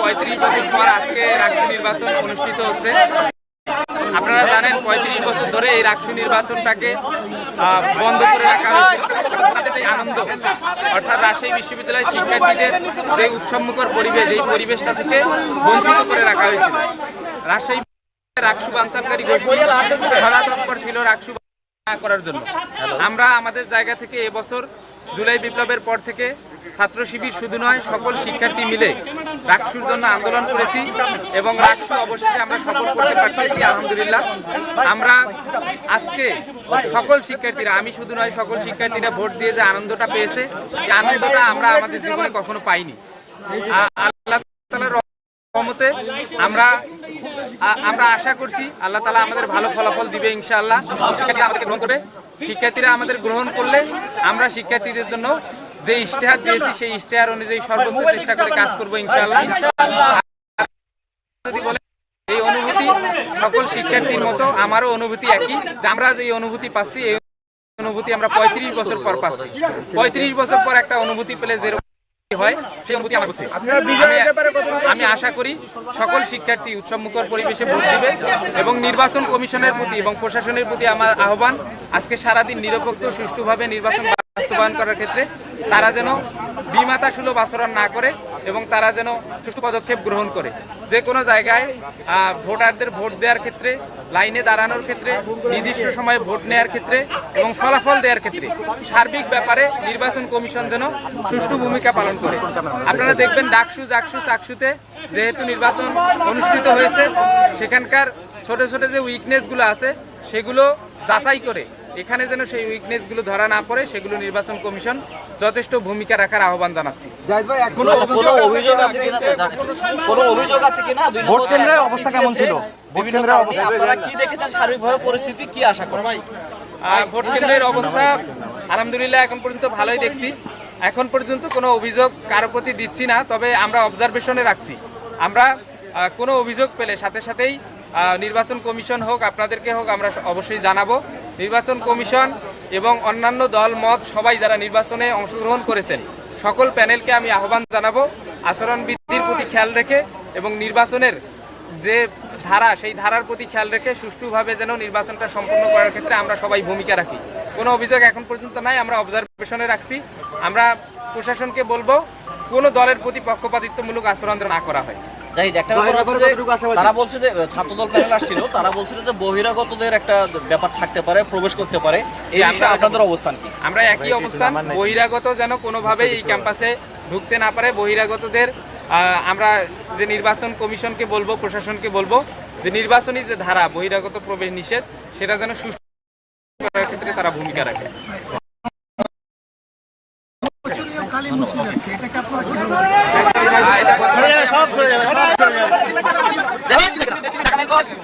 পঁয়ত্রিশ বছর পর আজকে রাজ্য নির্বাচন অনুষ্ঠিত হচ্ছে। আপনারা জানেন পঁয়ত্রিশ বছর ধরে এই রাষ্ট্র নির্বাচনটাকে বন্ধ করে রাখা হয়েছে। আনন্দ, অর্থাৎ রাজশাহী বিশ্ববিদ্যালয়ের শিক্ষার্থীদের যে উৎসবমুখর পরিবেশ, এই পরিবেশটা থেকে বঞ্চিত করে রাখা হয়েছিল। রাজশাহী রাকসু বাঞ্চানকারী গোষ্ঠী সদা তৎপর ছিল রাকসু না করার জন্য। আমরা আমাদের জায়গা থেকে এবছর জুলাই বিপ্লবের পর থেকে ছাত্র শিবির শুধু নয়, সকল শিক্ষার্থী মিলে রাকসুর জন্য আন্দোলন করেছি এবং রাকসু অবশেষে আমরা সফল করতে পারতেছি, আলহামদুলিল্লাহ। আমরা আজকে সকল শিক্ষার্থীরা, আমি শুধু নয়, সকল শিক্ষার্থীরা ভোট দিয়ে যে আনন্দটা পেয়েছে, এই আনন্দটা আমরা আমাদের জীবনে কখনো পাইনি। আল্লাহ আমরা আমরা আশা করছি আল্লাহ তালা আমাদের ভালো ফলাফল দিবে ইনশাআল্লাহ। শিক্ষার্থীরা আমাদেরকে গ্রহণ করে, শিক্ষার্থীরা আমাদের গ্রহণ করলে আমরা শিক্ষার্থীদের জন্য যে ইশতেহার দিয়েছি সেই ইশতেহার অনুযায়ী সর্বোচ্চ চেষ্টা করে কাজ করব ইনশাআল্লাহ। যদি বলে এই অনুভূতি সকল শিক্ষার্থীর মতো আমারও অনুভূতি একই। আমরা যে অনুভূতি পাচ্ছি এই অনুভূতি আমরা পঁয়ত্রিশ বছর পর পাচ্ছি। পঁয়ত্রিশ বছর পর একটা অনুভূতি পেলে যেরকম হয় সেই অনুভূতি আমার আমি আশা করি সকল শিক্ষার্থী উৎসবমুখর পরিবেশে ভোট দিবে এবং নির্বাচন কমিশনের প্রতি এবং প্রশাসনের প্রতি আমার আহ্বান আজকে সারাদিন নিরপেক্ষ সুষ্ঠুভাবে নির্বাচন বাস্তবায়ন করার ক্ষেত্রে তারা যেন বিমাতা সুলভ আচরণ না করে এবং তারা যেন সুষ্ঠু পদক্ষেপ গ্রহণ করে। যে কোনো জায়গায় ভোটারদের ভোট দেওয়ার ক্ষেত্রে, লাইনে দাঁড়ানোর ক্ষেত্রে, নির্দিষ্ট সময়ে ভোট নেওয়ার ক্ষেত্রে এবং ফলাফল দেওয়ার ক্ষেত্রে সার্বিক ব্যাপারে নির্বাচন কমিশন যেন সুষ্ঠু ভূমিকা পালন করে। আপনারা দেখবেন ডাকসু, জাকসু, চাকসুতে যেহেতু নির্বাচন অনুষ্ঠিত হয়েছে, সেখানকার ছোট ছোট যে উইকনেসগুলো আছে, সেগুলো যাচাই করে এখানে যেন সেই উইকনেসগুলো ধরা না পড়ে সেগুলো নির্বাচন কমিশন যথেষ্ট ভূমিকা রাখার আহ্বান জানাচ্ছি। কোনো অভিযোগ আছে কিনা? কোনো অভিযোগ আছে কিনা? দুই ভোট কেন্দ্রের অবস্থা আলহামদুলিল্লাহ এখন পর্যন্ত ভালোই দেখছি। এখন পর্যন্ত কোনো অভিযোগ কারও প্রতি দিচ্ছি না তবে আমরা অবজারভেশনে রাখছি। আমরা কোনো অভিযোগ পেলে সাথে সাথেই নির্বাচন কমিশন হোক, আপনাদেরকে হোক, আমরা অবশ্যই জানাব। নির্বাচন কমিশন এবং অন্যান্য দল, মত, সবাই যারা নির্বাচনে অংশগ্রহণ করেছেন, সকল প্যানেলকে আমি আহ্বান জানাব। আচরণ বৃদ্ধির প্রতি খেয়াল রেখে এবং নির্বাচনের যে ধারা, সেই ধারার প্রতি খেয়াল রেখে সুষ্ঠুভাবে যেন নির্বাচনটা সম্পন্ন করার ক্ষেত্রে আমরা সবাই ভূমিকা রাখি। কোনো অভিযোগ এখন পর্যন্ত নাই, আমরা অবজারভেশনে রাখছি। আমরা প্রশাসনকে বলব, কোনো দলের প্রতি পক্ষপাতিত্বমূলক আচরণ না করা হয়। যাই একটা ব্যাপার হচ্ছে তারা বলছে যে ছাত্রদল প্যানেল আসছিল তারা বলছিল যে বহিরাগতদের একটা ব্যাপার থাকতে পারে প্রবেশ করতে পারে। এই বিষয়ে আপনাদের অবস্থান কি? আমরা একই অবস্থান বহিরাগত যেন কোনোভাবেই এই ক্যাম্পাসে ঢুকতে না পারে বহিরাগতদের আহ, আমরা যে নির্বাচন কমিশনকে বলব প্রশাসনকে বলব যে নির্বাচনী যে ধারা বহিরাগত প্রবেশ নিষেধ সেটা যেন সুষ্ঠু করার ক্ষেত্রে তারা ভূমিকা রাখে। আহ, এটা কথা-